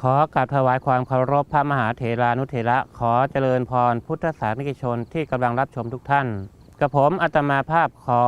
ขอกราบถวายความเคารพพระมหาเถรานุเถระ ขอเจริญพรพุทธศาสนิกชนที่กำลังรับชมทุกท่านกับผมอัตมาภาพขอ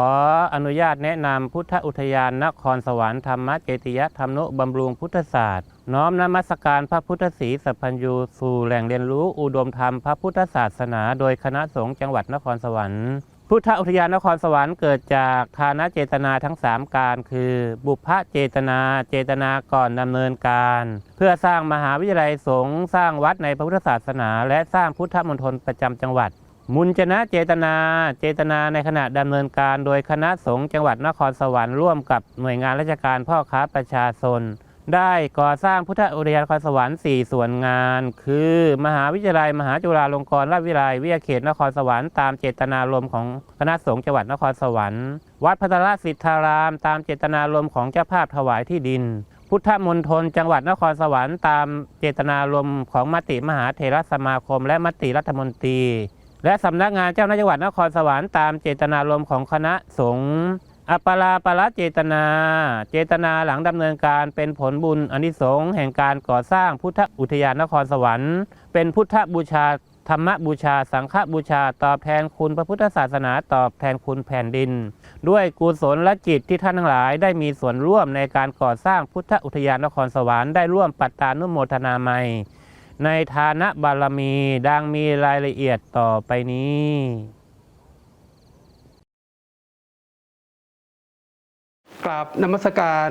อนุญาตแนะนำพุทธอุทยานนครสวรรค์ธรรมเจติยธรรมนุบำรุงพุทธศาสตร์ น้อมนมัสการพระพุทธศรีสัพพัญญูสู่แหล่งเรียนรู้อุดมธรรมพระพุทธศาสนา โดยคณะสงฆ์จังหวัดนครสวรรค์ พุทธอุทยานนครสวรรค์เกิดจากทานเจตนาทั้ง 3 การ คือ บุพเจตนาเจตนาก่อนดำเนินการ เพื่อสร้างมหาวิทยาลัยสงฆ์สร้างวัดในพระพุทธศาสนา และสร้างพุทธมณฑลประจำจังหวัด มุญจนะเจตนาเจตนาในขณะดำเนินการ โดยคณะสงฆ์จังหวัดนครสวรรค์ร่วมกับหน่วยงานราชการพ่อค้าประชาชน ได้ก่อสร้างพุทธอุทยานครสวรรค์4ส่วนงาน คือ มหาวิทยาลัย มหาจุฬาลงกรณราชวิทยาลัยวิทยาเขตนครสวรรค์ตามเจตนารมณ์ของคณะสงฆ์จังหวัดนครสวรรค์ วัดพัทรสิทธาราม ตามเจตนารมณ์ของเจ้าภาพถวายที่ดิน พุทธมณฑลจังหวัดนครสวรรค์ตามเจตนารมณ์ของมติมหาเถรสมาคม และมติรัฐมนตรี และสำนักงานเจ้าหน้าที่จังหวัดนครสวรรค์ตามเจตนารมณ์ของคณะสงฆ์ อัปปราปรเจตนา เจตนาหลังดำเนินการเป็นผลบุญอนิสงส์แห่งการก่อสร้างพุทธอุทยานนครสวรรค์ เป็นพุทธบูชาธรรมบูชา สังฆบูชาตอบแทนคุณพระพุทธศาสนาตอบแทนคุณแผ่นดิน ด้วยกุศลและจิตที่ท่านทั้งหลาย ได้มีส่วนร่วมในการก่อสร้างพุทธอุทยานนครสวรรค์ได้ร่วมปัตตานุโมทนาใหม่ในฐานะบารมีดังมีรายละเอียดต่อไปนี้ กราบนมัสการ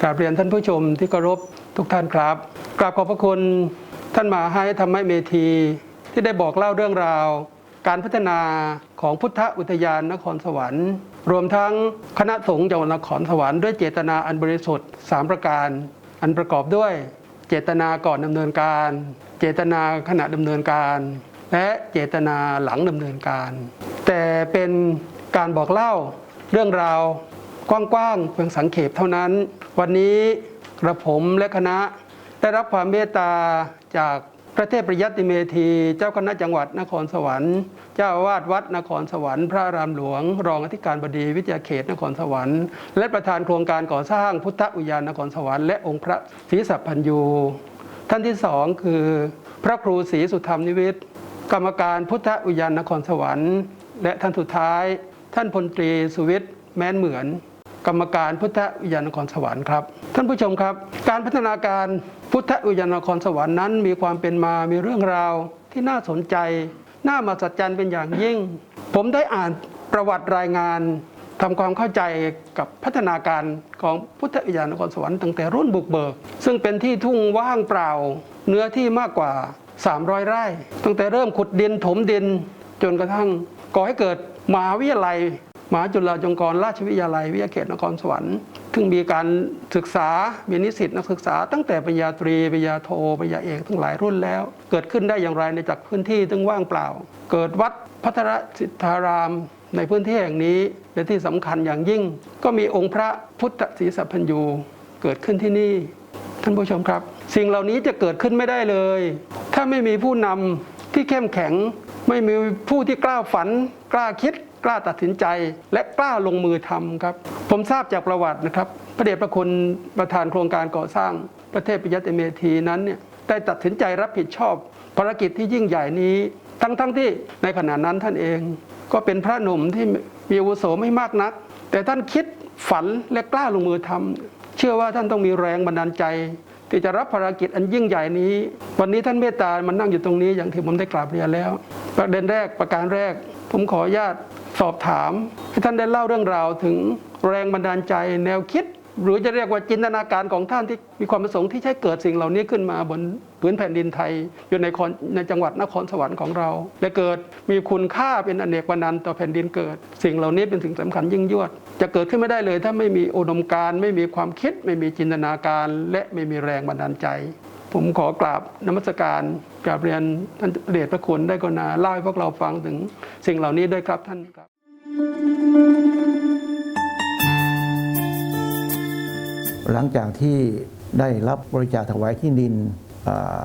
กราบเรียนท่านผู้ชมที่เคารพทุกท่านครับ กราบขอบพระคุณท่านมาให้ธรรมเมธี ที่ได้บอกเล่าเรื่องราว การพัฒนาของพุทธอุทยานนครสวรรค์ รวมทั้งคณะสงฆ์จังหวัดนครสวรรค์ด้วยเจตนาอันบริสุทธิ์ 3 ประการ อันประกอบด้วยเจตนาก่อนดำเนินการ เจตนาขณะดำเนินการ และเจตนาหลังดำเนินการ แต่เป็นการบอกเล่าเรื่องราว กว้างๆเพียงสังเขปเท่านั้น วันนี้กระผมและคณะได้รับความเมตตาจากพระเทพประยัติเมธี เจ้าคณะจังหวัดนครสวรรค์ เจ้าอาวาสวัดนครสวรรค์ พระอารามหลวง รองอธิการบดีวิทยาเขตนครสวรรค์ และประธานโครงการก่อสร้างพุทธอุทยานนครสวรรค์และองค์พระศรีสัพพัญญูท่านที่สองคือ พระครูศรีสุธรรมนิวิทย์กรรมการพุทธอุทยานนครสวรรค์ และท่านสุดท้าย ท่านพลตรีสุวิทย์แม้นเหมือน กรรมการพุทธอุทยานนครสวรรค์ครับ ท่านผู้ชมครับ การพัฒนาการพุทธอุทยานนครสวรรค์นั้น มีความเป็นมามีเรื่องราวที่น่าสนใจ น่ามหัศจรรย์เป็นอย่างยิ่ง ผมได้อ่านประวัติรายงานทำความเข้าใจกับพัฒนาการของพุทธอุทยานนครสวรรค์ตั้งแต่รุ่นบุกเบิก ซึ่งเป็นที่ทุ่งว่างเปล่า เนื้อที่มากกว่า 300 ไร่ ตั้งแต่เริ่มขุดดินถมดิน จนกระทั่งก่อให้เกิดมหาวิทยาลัย มหาจุฬาจงกรณราชวิทยาลัย วิทยาเขตนครสวรรค์ซึ่งมีการศึกษามีนิสิตนักศึกษา ตั้งแต่ปริญญาตรีปริญญาโทปริญญาเอกทั้งหลายรุ่นแล้ว เกิดขึ้นได้อย่างไรในจากพื้นที่ซึ่งว่างเปล่า เกิดวัดพัทรสิทธารามในพื้นที่แห่งนี้และที่สำคัญอย่างยิ่ง ก็มีองค์พระพุทธศรีสัพพัญญูเกิดขึ้นที่นี่ท่านผู้ชมครับ สิ่งเหล่านี้จะเกิดขึ้นไม่ได้เลย ถ้าไม่มีผู้นำที่เข้มแข็ง ไม่มีผู้ที่กล้าฝัน กล้าคิด กล้าตัดสินใจ และกล้าลงมือทำครับ ผมทราบจากประวัตินะครับ พระเดชพระคุณประธานโครงการก่อสร้างประเทศปิยเตเมธีนั้นเนี่ยได้ตัดสินใจรับผิดชอบภารกิจที่ยิ่งใหญ่นี้ ทั้งๆทที่ในขณะนั้นท่านเอง ก็เป็นพระหนุ่มที่มีอาวุโสไม่มากนัก แต่ท่านคิดฝันและกล้าลงมือทำเชื่อว่าท่านต้องมีแรงบันดาลใจที่จะรับภารกิจอันยิ่งใหญ่นี้ วันนี้ท่านเมตตามันนั่งอยู่ตรงนี้อย่างที่ผมได้กราบเรียนแล้ว ประเด็นแรกประการแรก ผมขออนุญาต สอบถาม ให้ท่านได้เล่าเรื่องราวถึงแรงบันดาลใจแนวคิด หรือจะเรียกว่าจินตนาการของท่านที่มีความประสงค์ที่ใช้เกิดสิ่งเหล่านี้ขึ้นมาบนพื้นแผ่นดินไทย อยู่ในในจังหวัดนครสวรรค์ของเรา และเกิดมีคุณค่าเป็นอเนกวนันต์ต่อแผ่นดินเกิด สิ่งเหล่านี้เป็นสิ่งสำคัญยิ่งยวด จะเกิดขึ้นไม่ได้เลย ถ้าไม่มีอุดมการณ์ไม่มีความคิด ไม่มีจินตนาการ และไม่มีแรงบันดาลใจ ผมขอกราบนมัสการกราบเรียนท่านเดชพระคุณได้กรุณาเล่าให้พวกเราฟังถึงสิ่งเหล่านี้ด้วยครับท่านครับ หลังจากที่ได้รับบริจาคถวายที่ดิน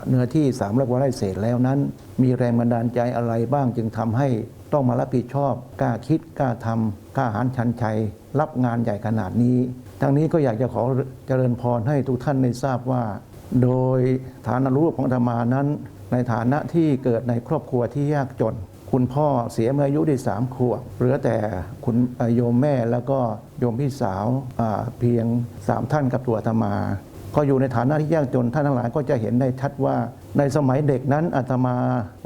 เนื้อที่3ามร้อยกว่าไร่เศษแล้วนั้น มีแรงบันดาลใจอะไรบ้างจึงทำให้ต้องมารับผิดชอบกล้าคิดกล้าทำกล้าหาญชันชัย รับงานใหญ่ขนาดนี้ ทั้งนี้ก็อยากจะขอเจริญพรให้ทุกท่านได้ทราบว่า โดยฐานรูปของธรรมานั้น ในฐานะที่เกิดในครอบครัวที่ยากจน คุณพ่อเสียเมื่ออายุได้สามขวบเหลือแต่คุณโยมแม่แล้วก็โยมพี่สาวาเพียงสามท่านกับตัวธรรมาก็อยู่ในฐานะที่ยากจนท่านทั้งหลายก็จะเห็นได้ชัดว่า ในสมัยเด็กนั้นอาตมา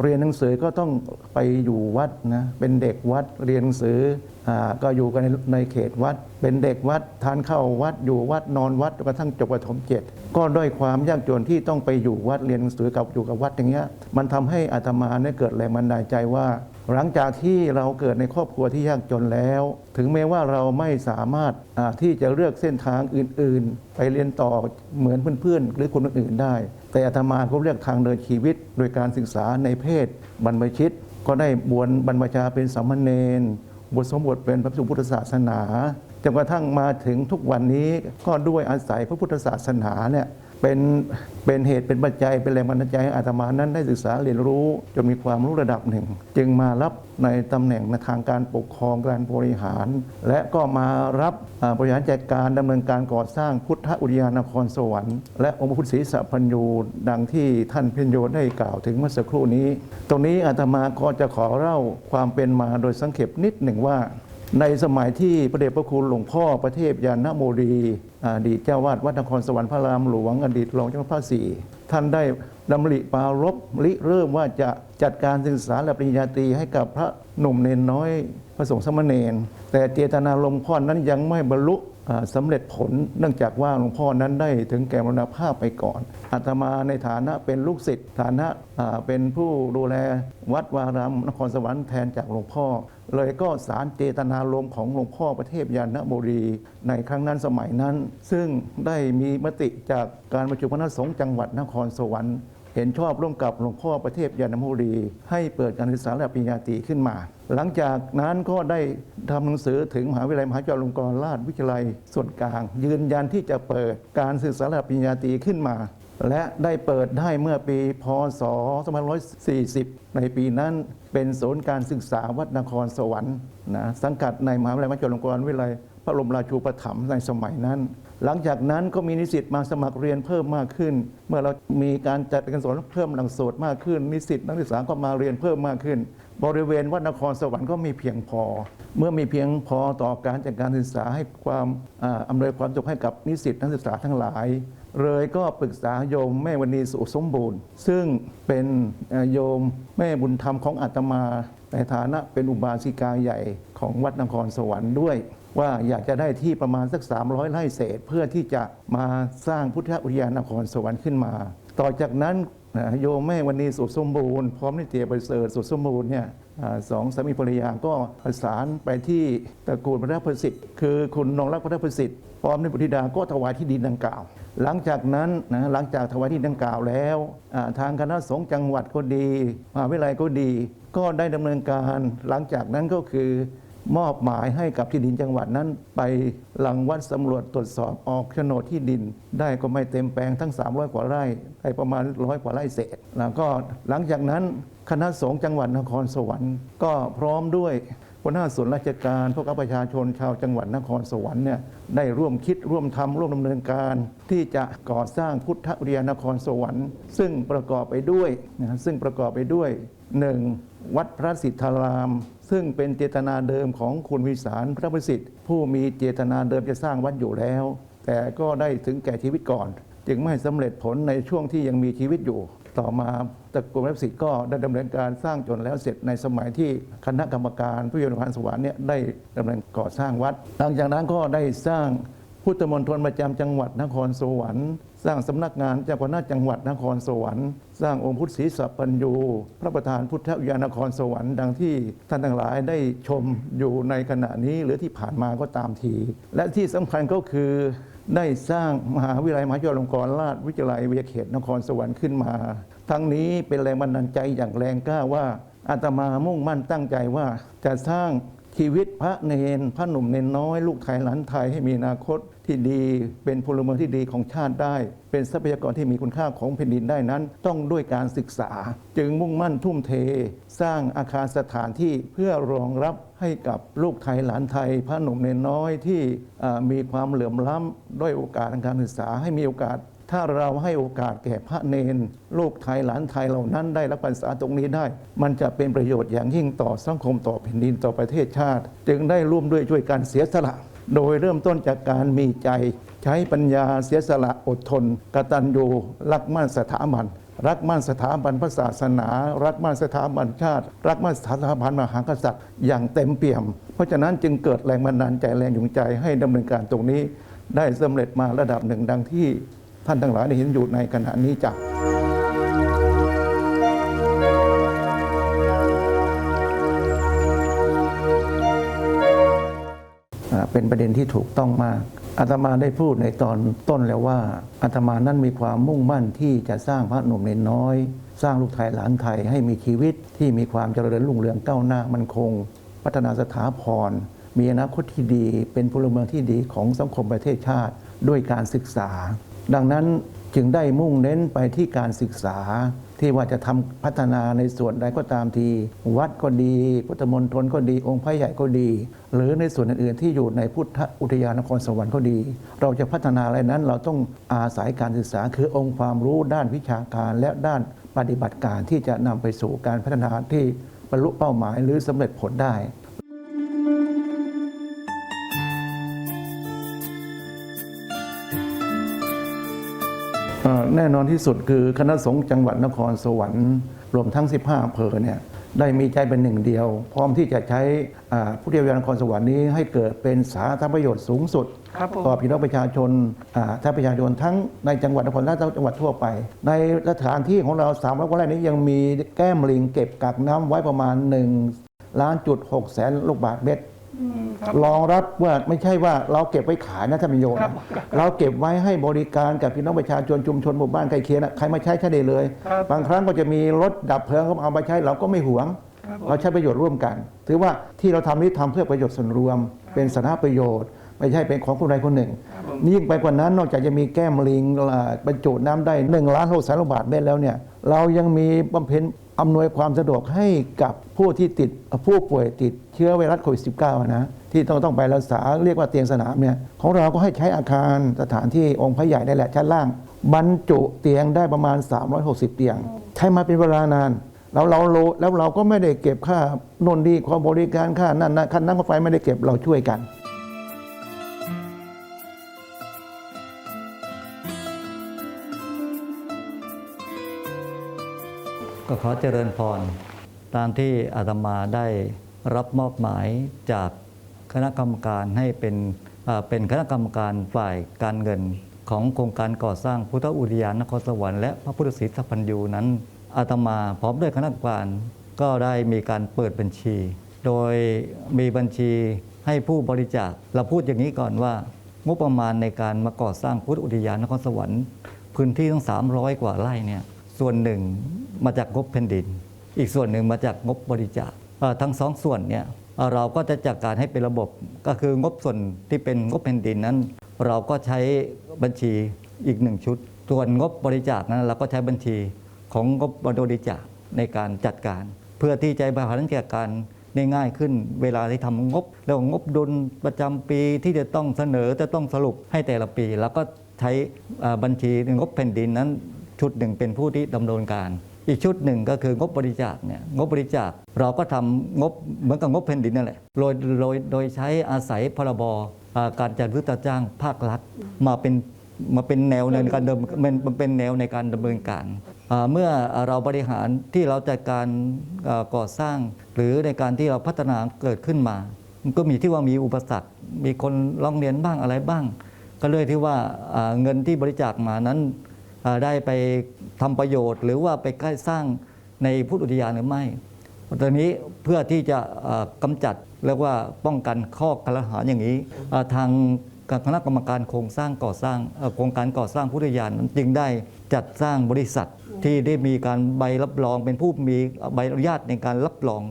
เรียนหนังสือก็ต้องไปอยู่วัดนะเป็นเด็กวัดเรียนหนังสืออก็อยู่กันในในเขตวัด เป็นเด็กวัดทานข้าววัดอยู่วัดนอนวัดจนกระทั่งจบประถมเจ็ดก็ด้วยความยากจนที่ต้องไปอยู่วัดเรียนหนังสือกับอยู่กับวัดอย่างเงี้ยมันทำให้อาตมาเนี่ยเกิดแรงบันดาลใจว่า หลังจากที่เราเกิดในครอบครัวที่ยากจนแล้ว ถึงแม้ว่าเราไม่สามารถที่จะเลือกเส้นทางอื่น ๆ ไปเรียนต่อเหมือนเพื่อนๆ หรือคนอื่นๆได้ แต่อาตมาก็เลือกทางเดินชีวิต โดยการศึกษาในเพศ บรรพชิต ก็ได้บวชบรรพชาเป็นสามเณรบวชสมบทเป็นพระสุพุทธศาสนาจนกระทั่งมาถึงทุกวันนี้ก็ด้วยอาศัยพระพุทธศาสนาเนี่ย เป็นเป็นเหตุเป็นปัจจัยเป็นแรงบันดาลใจให้อาตมานั้นได้ศึกษาเรียนรู้จนมีความรู้ระดับหนึ่ง จึงมารับในตำแหน่งในทางการปกครองการบริหาร และก็มารับบริหารจัดการดำเนินการก่อสร้างพุทธอุทยานนครสวรรค์และองค์พระพุทธศรีสัพพัญญูดังที่ท่านเพ็ญโยได้กล่าวถึงเมื่อสักครู่นี้ ตรงนี้อาตมาก็จะขอเล่าความเป็นมาโดยสังเขปนิดหนึ่งว่า ในสมัยที่พระเดชพระคุณหลวงพ่อประเทศยานโมรีอดีตเจ้าวาดวัดนครสวรรค์พระรามหลวง อดีตรองเจ้าพระสี่ท่านได้ดำริปรารบริเริ่มว่าจะจัดการศึกษาและปริญญาตรีให้กับพระหนุ่มเนนน้อยพระสงฆ์สามเณรแต่เจตนารมณ์พ่อนั้นยังไม่บรรลุอ่าสำเร็จผลเนื่องจากว่าหลวงพ่อนั้นได้ถึงแก่มรณภาพไปก่อนอาตมาในฐานะเป็นลูกศิษย์ฐานะเป็นผู้ดูแลวัดวารามนครสวรรค์แทนจากหลวงพ่อ เลยก็สารเจตนารมณ์ของหลวงพ่อประเทศยานบุรีในครั้งนั้นสมัยนั้น ซึ่งได้มีมติจากการประชุมคณะสงฆ์จังหวัดนครสวรรค์เห็นชอบร่วมกับหลวงพ่อประเทศยานบุรี ให้เปิดการศึกษาและปริญญาตรีขึ้นมา หลังจากนั้นก็ได้ทำหนังสือถึงมหาวิทยาลัยมหาจุฬาลงกรณราชวิทยาลัยส่วนกลาง ยืนยันที่จะเปิดการศึกษาและปริญญาตรีขึ้นมา และได้เปิดได้เมื่อปีพศ 2540 ในปีนั้นเป็นศูนย์การศึกษาวัดนครสวรรค์นะสังกัดในมหาวิทยาลัยมหาจุฬาลงกรณวิทยาลัยพระบรมราชูปถัมภ์ในสมัยนั้น หลังจากนั้นก็มีนิสิตมาสมัครเรียนเพิ่มมากขึ้น เมื่อเรามีการจัดการสอนเพิ่มหลักสูตรมากขึ้น นิสิตนักศึกษาก็มาเรียนเพิ่มมากขึ้น บริเวณวัดนครสวรรค์ก็มีเพียงพอ เมื่อมีเพียงพอต่อการจัดการศึกษาให้ความอำนวยความสะดวกให้กับนิสิตนักศึกษาทั้งหลาย เลยก็ปรึกษาโยมแม่วันีสุสมบูรณ์ ซึ่งเป็นโยมแม่บุญธรรมของอาตมา ในฐานะเป็นอุบาสิกาใหญ่ของวัดนครสวรรค์ด้วย ว่าอยากจะได้ที่ประมาณสัก 300ไร่เศษ เพื่อที่จะมาสร้างพุทธอุทยานนครสวรรค์ขึ้นมา ต่อจากนั้นโยมแม่วันนี้สุดสมบูรณ์พร้อมนิเตียประเสริฐสุดสมบูรณ์เนี่ยอสองสามีภรรยาก็ประสานไปที่ตระกูลพระประสิทธิ์คือคุณนงรักพระประสิทธิ์พร้อมในบุตรธิดาก็ถวายที่ดินดังกล่าว หลังจากนั้นนะหลังจากถวายที่ดังกล่าวแล้วทางคณะสงฆ์จังหวัดก็ดีมหาวิทยาลัยก็ดี ก็ได้ดำเนินการหลังจากนั้นก็คือ มอบหมายให้กับที่ดินจังหวัดนั้น ไปหลังวัดสำรวจตรวจสอบออกโฉนดที่ดิน ได้ก็ไม่เต็มแปลงทั้ง 300 กว่าไร่ได้ประมาณร้อยกว่าไร่เศษแล้วก็หลังจากนั้นคณะสงฆ์จังหวัดนครสวรรค์ก็พร้อมด้วยหัวหน้าส่วนราชการพวกประชาชนชาวจังหวัดนครสวรรค์เนี่ยได้ร่วมคิดร่วมทำร่วมดำเนินการ ที่จะก่อสร้างพุทธอุทยานนครสวรรค์ ซึ่งประกอบไปด้วยนะซึ่งประกอบไปด้วยหนึ่งวัดพระสิทธาราม ซึ่งเป็นเจตนาเดิมของคุณวิสารพระประสิทธิ์ ผู้มีเจตนาเดิมจะสร้างวัดอยู่แล้ว แต่ก็ได้ถึงแก่ชีวิตก่อน จึงไม่สำเร็จผลในช่วงที่ยังมีชีวิตอยู่ ต่อมาตระกูลพระประสิทธิ์ก็ได้ดำเนินการสร้างจนแล้วเสร็จในสมัยที่คณะกรรมการผู้ยนพันสวรรค์เนี่ยได้ดำเนินก่อสร้างวัด หลังจากนั้นก็ได้สร้างพุทธมณฑลประจำจังหวัดนครสวรรค์ สร้างสำนักงานเจ้าคณะจังหวัดนครสวรรค์ สร้างองค์พุทธศรีสัพพัญญูพระประธานพุทธอุทยานนครสวรรค์ดังที่ท่านทั้งหลายได้ชมอยู่ในขณะนี้หรือที่ผ่านมาก็ตามที และที่สำคัญก็คือได้สร้างมหาวิทยาลัยมหาจุฬาลงกรณราชวิทยาลัยเวิทยเขตนครสวรรค์ขึ้นมา ทั้งนี้เป็นแรงบันดาลใจอย่างแรงกล้าว่าอาตมามุ่งมั่นตั้งใจว่าจะสร้าง ชีวิตพระเนนพระหนุ่มเนนน้อย ลูกไทยหลานไทยให้มีอนาคตที่ดี เป็นพลเมืองที่ดีของชาติได้ เป็นทรัพยากรที่มีคุณค่าของแผ่นดินได้นั้น ต้องด้วยการศึกษา จึงมุ่งมั่นทุ่มเท สร้างอาคารสถานที่เพื่อรองรับให้กับลูกไทยหลานไทย พระหนุ่มเนนน้อยที่มีความเหลื่อมล้ำด้อยโอกาสทางการศึกษาให้มีโอกาส ถ้าเราให้โอกาสแก่พระเนน ลูกไทยหลานไทยเหล่านั้นได้รับการศึกษาตรงนี้ได้ มันจะเป็นประโยชน์อย่างยิ่งต่อสังคมต่อแผ่นดินต่อประเทศชาติ จึงได้ร่วมด้วยช่วยการเสียสละ โดยเริ่มต้นจากการมีใจ ใช้ปัญญาเสียสละอดทน กตัญญูรักมั่นสถาบันรักมั่นสถาบันพระศาสนา รักมั่นสถาบันชาติ รักมั่นสถาบันมหากษัตริย์อย่างเต็มเปี่ยม เพราะฉะนั้นจึงเกิดแรงบันดาลใจแรงจูงใจให้ดำเนินการตรงนี้ ได้สำเร็จมาระดับหนึ่งดังที่ ท่านทั้งหลายได้เห็นอยู่ในขณะนี้จ้ะอ่าเป็นประเด็นที่ถูกต้องมากอาตมาได้พูดในตอนต้นแล้วว่าอาตมานั้นมีความมุ่งมั่นที่จะสร้างพระหนุ่มเนนน้อย สร้างลูกไทยหลานไทยให้มีชีวิตที่มีความเจริญรุ่งเรืองก้าวหน้ามั่นคง พัฒนาสถาพรมีอนาคตที่ดี เป็นพลเมืองที่ดีของสังคมประเทศชาติ ด้วยการศึกษา ดังนั้นจึงได้มุ่งเน้นไปที่การศึกษา ที่ว่าจะทำพัฒนาในส่วนใดก็ตามที วัดก็ดีพุทธมณฑลก็ดี องค์พระใหญ่ก็ดี หรือในส่วนอื่นๆที่อยู่ในพุทธอุทยานนครสวรรค์ก็ดี เราจะพัฒนาอะไรนั้นเราต้องอาศัยการศึกษา คือองค์ความรู้ด้านวิชาการและด้านปฏิบัติการที่จะนำไปสู่การพัฒนาที่บรรลุเป้าหมายหรือสำเร็จผลได้ แน่นอนที่สุดคือคณะสงฆ์จังหวัดนครสวรรค์รวมทั้ง 15อำเภอเนี่ยได้มีใจเป็นหนึ่งเดียว พร้อมที่จะใช้อ่าผู้เดียวยานนครสวรรค์นี้ให้เกิดเป็นสาธารณประโยชน์สูงสุดครับผมต่อพี่น้องประชาชนอ่าถ้าประชาชนทั้งในจังหวัดนครและจังหวัดทั่วไป ในสถานที่ของเรา3ามร้อยกว่าไร่นี้ยังมีแก้มลิงเก็บกักน้ำไว้ประมาณ1ล้านจุด6แสนลูกบาทเมตร รองรับว่าไม่ใช่ว่าเราเก็บไว้ขายนะท่านประโยชน์ครับเราเก็บไว้ให้บริการกับพี่น้องประชาชนชุมชนหมู่บ้านใกล้เคียงนะใครมาใช้ใช้ได้เลยครับบางครั้งก็จะมีรถดับเพลิงเขาเอามาใช้เราก็ไม่หวงครับเราใช้ประโยชน์ร่วมกัน ถือว่าที่เราทำนี้ทำเพื่อประโยชน์ส่วนรวม เป็นสาธารณประโยชน์ไม่ใช่เป็นของคนใดคนหนึ่งครับผมยิ่งไปกว่านั้นนอกจากจะมีแก้มลิงอ่าบรรจุน้ำได้1ล้านหกแสนลูกบาทเมตรแล้วเนี่ยเรายังมีบำเพ็ญ อำนวยความสะดวกให้กับผู้ที่ติดผู้ป่วยติดเชื้อไวรัสโควิด -19 นะที่ต้องต้องไปรักษาเรียกว่าเตียงสนามเนี่ยของเราก็ให้ใช้อาคารสถานที่องค์พระใหญ่ได้แหละชั้นล่าง บรรจุเตียงได้ประมาณ 360 เตียง ใช้มาเป็นเวลานาน แล้วเราโลแล้วเราก็ไม่ได้เก็บค่าโนนดีความบริการค่านั่นนะค่าน้ำค่าไฟไม่ได้เก็บเราช่วยกัน ก็ขอเจริญพร ตามที่อาตมาได้รับมอบหมายจากคณะกรรมการให้เป็นเป็นคณะกรรมการฝ่ายการเงินของโครงการก่อสร้างพุทธอุทยานนครสวรรค์และพระพุทธศรีสัพพัญญูนั้นอาตมาพร้อมด้วยคณะกรรมการก็ได้มีการเปิดบัญชี โดยมีบัญชีให้ผู้บริจาคเราพูดอย่างนี้ก่อนว่างบประมาณในการมาก่อสร้างพุทธอุทยานนครสวรรค์ พื้นที่ทั้ง 300 กว่าไร่เนี่ย ส่วนหนึ่งมาจากงบแผ่นดิน อีกส่วนหนึ่งมาจากงบบริจาคทั้งสองส่วนเนี่ยเราก็จะจัดการให้เป็นระบบก็คืองบส่วนที่เป็นงบแผ่นดินนั้น เราก็ใช้บัญชีอีกหนึ่งชุด ส่วนงบบริจาคนั้นเราก็ใช้บัญชีของงบบริจาคในการจัดการ เพื่อที่จะบริหารจัดการได้ง่ายขึ้นเวลาที่ทำงบ แล้วงบดุลประจำปีที่จะต้องเสนอจะต้องสรุปให้แต่ละปี แล้วก็ใช้บัญชีงบแผ่นดินนั้น ชุดหนึ่งเป็นผู้ที่ดำเนินการ อีกชุดหนึ่งก็คืองบบริจาคเนี่ยงบบริจาคเราก็ทำงบเหมือนกับงบแผ่นดินนั่นแหละโดยโดยโดยใช้อาศัยพรบอ่าการจัดซื้อจัดจ้างภาครัฐมาเป็นมาเป็นแนวในการดำมันมันเป็นแนวในการดำเนินการอ่าเมื่อเราบริหารที่เราจัดการอ่าก่อสร้าง หรือในการที่เราพัฒนาเกิดขึ้นมามันก็มีที่ว่ามีอุปสรรค มีคนร้องเรียนบ้างอะไรบ้าง ก็เลยที่ว่าอ่าเงินที่บริจาคมานั้นอ่า ได้ไปทำประโยชน์ หรือว่าไปใกล้สร้างในพุทธอุทยานหรือไม่ตอนนี้เพื่อที่จะอ่ากำจัดเรียกว่าป้องกันข้อกล่าวหาอย่างนี้ทางคณะกรรมการโครงสร้างก่อสร้างโครงการก่อสร้างพุทธยานนั้นจึงได้จัดสร้างบริษัทที่ได้มีการใบรับรองเป็นผู้มีใบอนุญาตในการรับรอง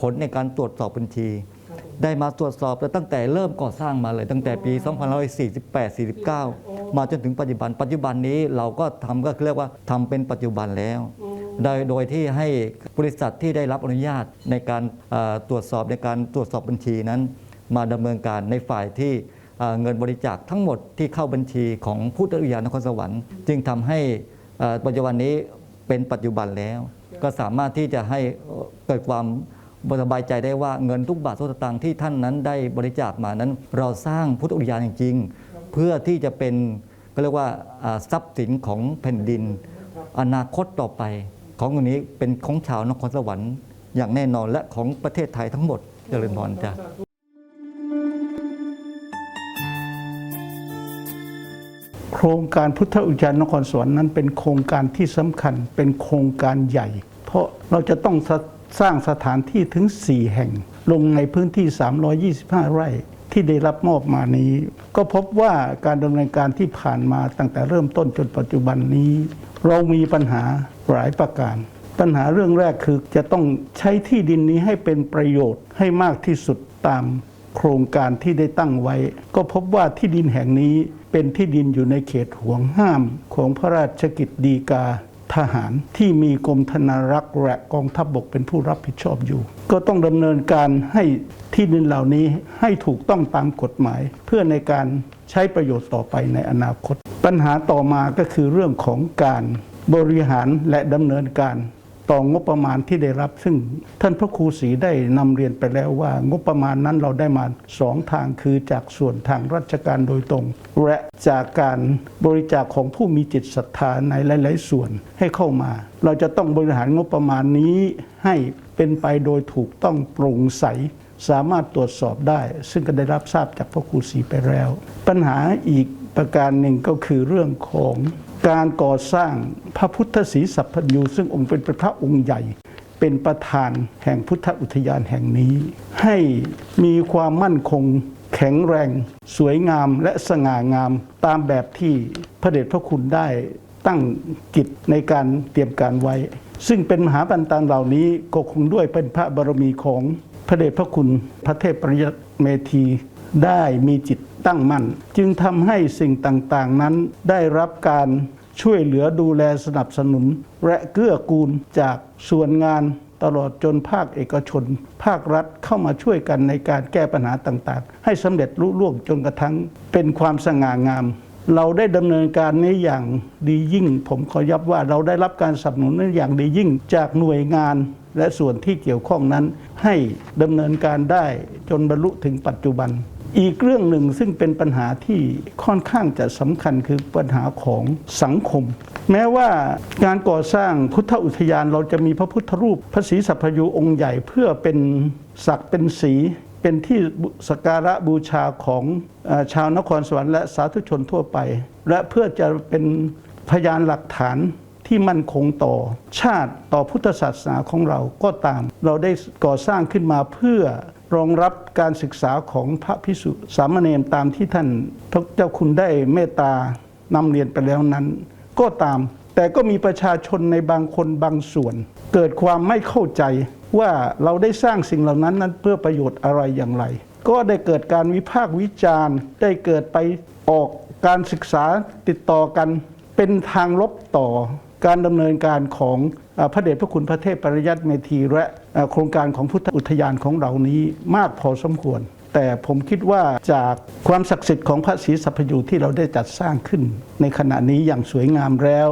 ผลในการตรวจสอบบัญชี ได้มาตรวจสอบตั้งแต่เริ่มก่อสร้างมาเลยตั้งแต่ปี 2548 49 มาจนถึงปัจจุบัน ปัจจุบันนี้เราก็ทำก็เรียกว่าทำเป็นปัจจุบันแล้วโดยโดยที่ให้บริษัทที่ได้รับอนุญาตในการเอ่อตรวจสอบในการตรวจสอบบัญชีนั้น มาดำเนินการในฝ่ายที่เอ่อเงินบริจาคทั้งหมดที่เข้าบัญชีของพุทธอุทยานนครสวรรค์ จึงทำให้เอ่อปัจจุบันนี้เป็นปัจจุบันแล้ว ก็สามารถที่จะให้เอ่อเกิดความ สบายใจได้ว่าเงินทุกบาททุกสตางค์ที่ท่านนั้นได้บริจาคมานั้น เราสร้างพุทธอุทยานจริงๆ เพื่อที่จะเป็นก็เรียกว่าทรัพย์สินของแผ่นดิน อนาคตต่อไป ของตรงนี้เป็นของชาวนครสวรรค์อย่างแน่นอนและของประเทศไทยทั้งหมดเจริญพรจ้ะโครงการพุทธอุทยานนครสวรรค์นั้นเป็นโครงการที่สำคัญเป็นโครงการใหญ่ เพราะเราจะต้อง สร้างสถานที่ถึง 4 แห่ง ลงในพื้นที่ 325 ไร่ที่ได้รับมอบมานี้ ก็พบว่าการดำเนินการที่ผ่านมาตั้งแต่เริ่มต้นจนปัจจุบันนี้ เรามีปัญหาหลายประการ ปัญหาเรื่องแรกคือจะต้องใช้ที่ดินนี้ให้เป็นประโยชน์ให้มากที่สุดตามโครงการที่ได้ตั้งไว้ ก็พบว่าที่ดินแห่งนี้เป็นที่ดินอยู่ในเขตห่วงห้ามของพระราชกิจดีกา ทหารที่มีกรมธนารักษ์และกองทัพบบกเป็นผู้รับผิดชอบอยู่ ก็ต้องดำเนินการให้ที่ดินเหล่านี้ให้ถูกต้องตามกฎหมาย เพื่อในการใช้ประโยชน์ต่อไปในอนาคต ปัญหาต่อมาก็คือเรื่องของการบริหารและดำเนินการ ต่องบประมาณที่ได้รับ ซึ่งท่านพระครูศรีได้นำเรียนไปแล้วว่างบประมาณนั้นเราได้มาสองทางคือจากส่วนทางราชการโดยตรง และจากการบริจาคของผู้มีจิตศรัทธาในหลาย ๆ ส่วนให้เข้ามา เราจะต้องบริหารงบประมาณนี้ให้เป็นไปโดยถูกต้องโปร่งใสสามารถตรวจสอบได้ ซึ่งก็ได้รับทราบจากพระครูศรีไปแล้ว ปัญหาอีกประการหนึ่งก็คือเรื่องของ การก่อสร้างพระพุทธศรีสัพพัญญูซึ่งองค์เป็นพระองค์ใหญ่ เป็นประธานแห่งพุทธอุทยานแห่งนี้ ให้มีความมั่นคงแข็งแรง สวยงามและสง่างามตามแบบที่พระเดชพระคุณได้ตั้งกิจในการเตรียมการไว้ ซึ่งเป็นมหาบันตานเหล่านี้ก็คงด้วยเป็นพระบารมีของพระเดชพระคุณพระเทพปริยเมธีได้มีจิต ตั้งมั่น จึงทำให้สิ่งต่างๆนั้นได้รับการช่วยเหลือดูแลสนับสนุน และเกื้อกูลจากส่วนงานตลอดจนภาคเอกชน ภาครัฐเข้ามาช่วยกันในการแก้ปัญหาต่างๆ ให้สำเร็จลุล่วงจนกระทั่งเป็นความสง่างาม เราได้ดำเนินการนี้อย่างดียิ่ง ผมขอยับว่าเราได้รับการสนับสนุนนี้อย่างดียิ่งจากหน่วยงานและส่วนที่เกี่ยวข้องนั้น ให้ดำเนินการได้จนบรรลุถึงปัจจุบัน อีกเรื่องหนึ่งซึ่งเป็นปัญหาที่ค่อนข้างจะสำคัญคือปัญหาของสังคม แม้ว่าการก่อสร้างพุทธอุทยานเราจะมีพระพุทธรูปพระศรีสัพพยูองค์ใหญ่เพื่อเป็นศักดิ์เป็นสีเป็นที่สการะบูชาของอชาวนครสวรรค์และสาธุชนทั่วไป และเพื่อจะเป็นพยานหลักฐานที่มั่นคงต่อชาติต่อพุทธศาสนาของเราก็ตาม เราได้ก่อสร้างขึ้นมาเพื่อ รองรับการศึกษาของพระพิสุสามเณรตามที่ท่านพระเจ้าคุณได้เมตตานำเรียนไปแล้วนั้น ก็ตาม แต่ก็มีประชาชนในบางคนบางส่วน เกิดความไม่เข้าใจว่าเราได้สร้างสิ่งเหล่านั้นนั้นเพื่อประโยชน์อะไรอย่างไร ก็ได้เกิดการวิพากษ์วิจารณ์ ได้เกิดไปออกการศึกษาติดต่อกัน เป็นทางลบต่อ การดำเนินการของอพระเดชพระคุณพระเทพปริยัติเมธีและโครงการของพุทธอุทยานของเรานี้มากพอสมควร แต่ผมคิดว่าจากความศักดิ์สิทธิ์ของพระศรีสัพพยูที่เราได้จัดสร้างขึ้น ในขณะนี้อย่างสวยงามแล้ว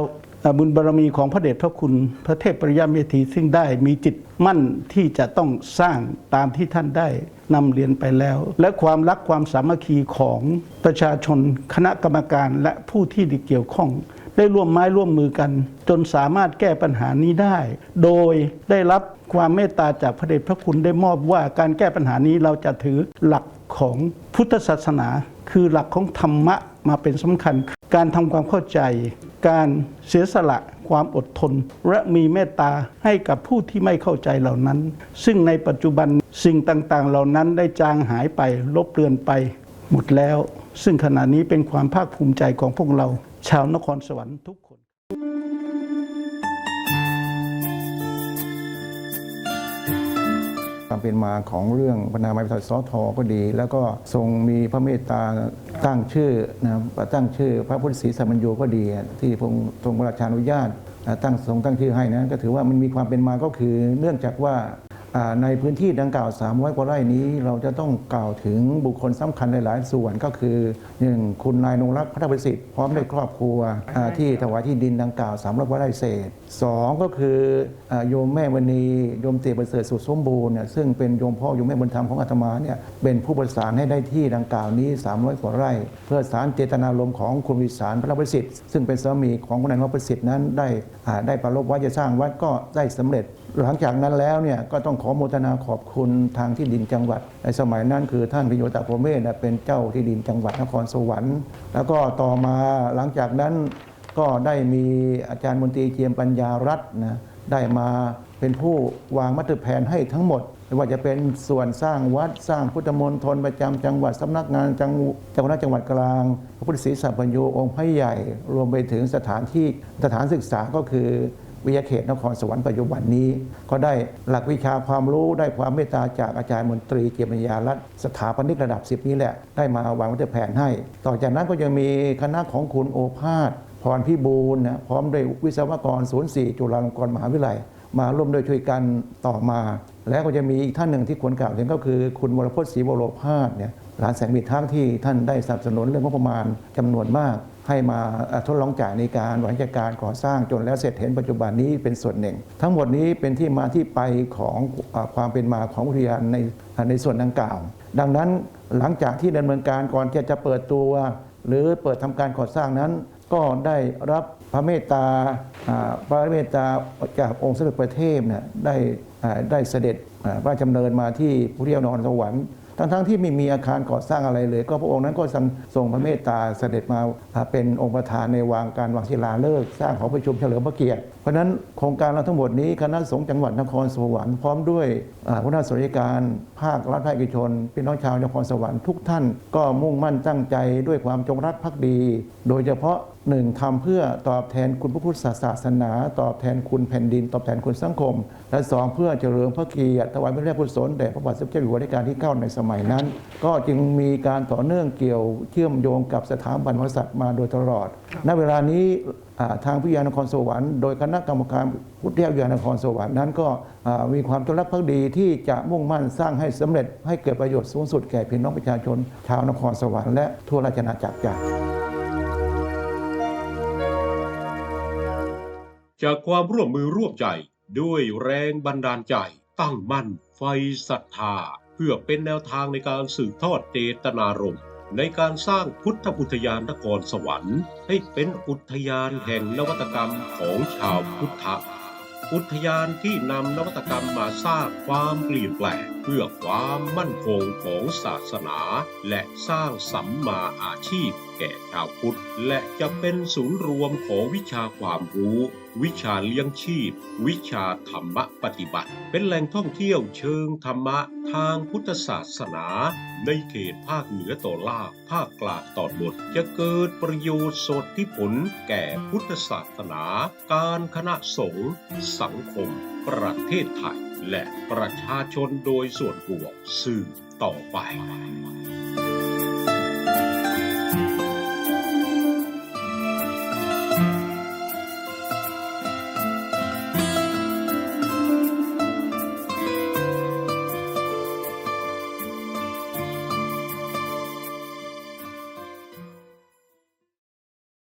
บุญบารมีของพระเดชพระคุณพระเทพปริยติเมธีซึ่งได้มีจิตมั่นที่จะต้องสร้างตามที่ท่านได้นำเรียนไปแล้ว และความรักความสามัคคีของประชาชนคณะกรรมการและผู้ที่เกี่ยวข้อง ได้ร่วมไม้ร่วมมือกัน จนสามารถแก้ปัญหานี้ได้ โดยได้รับความเมตตาจากพระเดชพระคุณได้มอบว่าการแก้ปัญหานี้เราจะถือหลักของพุทธศาสนา คือหลักของธรรมะมาเป็นสำคัญ การทำความเข้าใจ การเสียสละความอดทน และมีเมตตาให้กับผู้ที่ไม่เข้าใจเหล่านั้น ซึ่งในปัจจุบันสิ่งต่างๆ เหล่านั้นได้จางหายไปลบเลือนไป หมดแล้ว ซึ่งขณะนี้เป็นความภาคภูมิใจของพวกเรา ชาวนครสวรรค์ทุกคนความเป็นมาของเรื่องพนาไม้ประสอทอก็ดี แล้วก็ทรงมีพระเมตตาตั้งชื่อนะตั้งชื่อพระพุทธศรีสัมปัญโยก็ดี ที่พระองค์ทรงพระราชานุญาตตั้งทรงตั้งชื่อให้นะก็ถือว่ามันมีความเป็นมาก็คือเนื่องจากว่า ในพื้นที่ดังกล่าว 300 กว่าไร่นี้เราจะต้องกล่าวถึงบุคคลสำคัญหลาย ๆ ส่วนก็คือหนึ่งคุณนายนงรักพัฒนประสิทธิ์พร้อมด้วยครอบครัวอ่าที่ถวายที่ดินดังกล่าว300กว่าไร่เศษสองก็คืออ่าโยมแม่มณีโยมเตียประเสริฐสุดสมบูรณ์เนี่ยซึ่งเป็นโยมพ่อโยมแม่บุญธรรมของอาตมาเนี่ยเป็นผู้ประสานให้ได้ที่ดังกล่าวนี้ 300 กว่าไร่ เพื่อสารเจตนารมณ์ของคุณวิสารพระประสิทธิ์ ซึ่งเป็นสามีของคุณนายนพประสิทธิ์นั้นได้อ่าได้ประลบว่าจะสร้างวัดก็ได้สำเร็จ หลังจากนั้นแล้วเนี่ยก็ต้องขอโมทนาขอบคุณทางที่ดินจังหวัด ในสมัยนั้นคือท่านพิโยตาโพเมศเป็นเจ้าที่ดินจังหวัดนครสวรรค์ แล้วก็ต่อมาหลังจากนั้นก็ได้มีอาจารย์มนตรีเจียมปัญญารัตน์นะได้มาเป็นผู้วางมาตรแผนให้ทั้งหมดไม่ว่าจะเป็นส่วนสร้างวัดสร้างพุทธมณฑลประจำจังหวัดสำนักงานจังเจ้าคณะจังหวัดกลาง พระพุทธศรีสัพพัญโยองค์พระใหญ่ รวมไปถึงสถานที่สถานศึกษาก็คือ วิทยาเขตนครสวรรค์ปัจจุบันนี้ ก็ได้หลักวิชาความรู้ได้ความเมตตาจากอาจารย์มนตรีเกียรติยารัตน์สถาปนิกระดับ 10 นี้แหละ ได้มาวางวัตถุแผนให้ ต่อจากนั้นก็ยังมีคณะของคุณโอภาสพรพิบูลนะพร้อมด้วยวิศวกรศูนย์สี่จุฬาลงกรณ์มหาวิทยาลัย มาร่วมด้วยช่วยกันต่อมา แล้วก็จะมีอีกท่านหนึ่งที่ควรกล่าวถึงก็คือ คุณวรพจน์ศรีวโรพาสเนี่ยหลานแสงมิตรทั้งที่ท่านได้สนับสนุนเรื่องงบประมาณจำนวนมาก ให้มาทดลองจ่ายในการบริหารจัดการก่อสร้างจนแล้วเสร็จเห็นปัจจุบันนี้เป็นส่วนหนึ่ง ทั้งหมดนี้เป็นที่มาที่ไปของความเป็นมาของอุทยานในในส่วนดังกล่าว ดังนั้นหลังจากที่ดำเนินการก่อนที่จะเปิดตัว หรือเปิดทำการก่อสร้างนั้น ก็ได้รับพระเมตตาพระเมตตาจากองค์สมเด็จพระเทพเนี่ยได้ได้เสด็จพระราชดำเนินมาที่พุทธยานครสวรรค์ ทั้งๆที่ไม่มีอาคารก่อสร้างอะไรเลย ก็พระองค์นั้นก็ทรงทรงพระเมตตาเสด็จมาเป็นองค์ประธานในวางการวางศิลาฤกษ์สร้างหอประชุมเฉลิมพระเกียรติ เพราะนั้นโครงการเราทั้งหมดนี้คณะสงฆ์จังหวัดนครสวรรค์พร้อมด้วยอ่าหัวหน้าสราชการภาครัฐภาคเอกชนพี่น้องชาวนครสวรรค์ทุกท่าน ก็มุ่งมั่นตั้งใจด้วยความจงรักภักดี โดยเฉพาะ หนึ่งทำเพื่อตอบแทนคุณพระพุทธศาสนา ตอบแทนคุณแผ่นดิน ตอบแทนคุณสังคม และสองเพื่อเจริญพระเกียรติถวายพระราชกุศลแด่พระบาทสมเด็จพระอยู่หัวรัชกาลที่ 9 ในสมัยนั้น ก็จึงมีการต่อเนื่องเกี่ยวเชื่อมโยงกับสถาบันพระกษัตริย์มาโดยตลอด ณเวลานี้ทางพิยานครสวรรค์โดยคณะกรรมการพุทธยานครสวรรค์นั้นก็มีความจงรักภักดีที่จะมุ่งมั่นสร้างให้สำเร็จให้เกิดประโยชน์สูงสุดแก่พี่น้องประชาชน ชาวนครสวรรค์และทั่วราชอาณาจักร จากความร่วมมือร่วมใจด้วยแรงบันดาลใจ ตั้งมั่น ไฟศรัทธา เพื่อเป็นแนวทางในการสืบทอดเจตนารมณ์ ในการสร้างพุทธอุทยานนครสวรรค์ ให้เป็นอุทยานแห่งนวัตกรรมของชาวพุทธอุทยานที่นำนวัตกรรมมาสร้างความเปลี่ยนแปลงเพื่อความมั่นคงของศาสนา และสร้างสัมมาอาชีพแก่ชาวพุทธ และจะเป็นศูนย์รวมของวิชาความรู้ วิชาเลี้ยงชีพ วิชาธรรมปฏิบัติ เป็นแหล่งท่องเที่ยวเชิงธรรมะทางพุทธศาสนา ในเขตภาคเหนือตอนล่างภาคกลางตอนบนจะเกิดประโยชน์สดที่ผลแก่พุทธศาสนา การคณะสงฆ์สังคม ประเทศไทย และประชาชนโดยส่วนรวมสืบต่อไป